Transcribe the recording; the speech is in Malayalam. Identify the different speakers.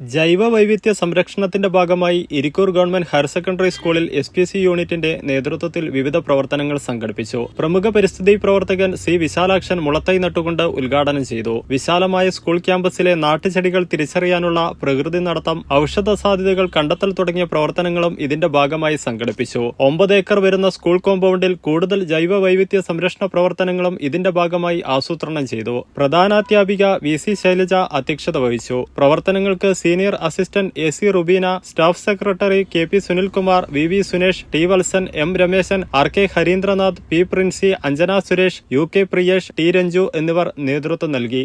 Speaker 1: ജൈവ വൈവിധ്യ സംരക്ഷണത്തിന്റെ ഭാഗമായി ഇരിക്കൂർ ഗവൺമെന്റ് ഹയർ സെക്കൻഡറി സ്കൂളിൽ എസ് പി സി യൂണിറ്റിന്റെ നേതൃത്വത്തിൽ വിവിധ പ്രവർത്തനങ്ങൾ സംഘടിപ്പിച്ചു. പ്രമുഖ പരിസ്ഥിതി പ്രവർത്തകൻ സി വിശാലാക്ഷൻ മുളത്തൈ നട്ടുകൊണ്ട് ഉദ്ഘാടനം ചെയ്തു. വിശാലമായ സ്കൂൾ ക്യാമ്പസിലെ നാട്ടുചെടികൾ തിരിച്ചറിയാനുള്ള പ്രകൃതി നടത്തം ഔഷധ സാധ്യതകൾ കണ്ടെത്തൽ തുടങ്ങിയ പ്രവർത്തനങ്ങളും ഇതിന്റെ ഭാഗമായി സംഘടിപ്പിച്ചു. ഒമ്പത് ഏക്കർ വരുന്ന സ്കൂൾ കോമ്പൗണ്ടിൽ കൂടുതൽ ജൈവ വൈവിധ്യ സംരക്ഷണ പ്രവർത്തനങ്ങളും ഇതിന്റെ ഭാഗമായി ആസൂത്രണം ചെയ്തു. പ്രധാനാധ്യാപിക വി സി ശൈലജ അധ്യക്ഷത വഹിച്ചു. പ്രവർത്തനങ്ങൾക്ക് senior assistant A C Rubeena staff secretary K P Sunilkumar V V Sunesh T Valsan M Rameshan R K Harindranath P Princy Anjana Suresh U K Priyesh T Ranju എന്നിവർ നേതൃത്വം നൽകി.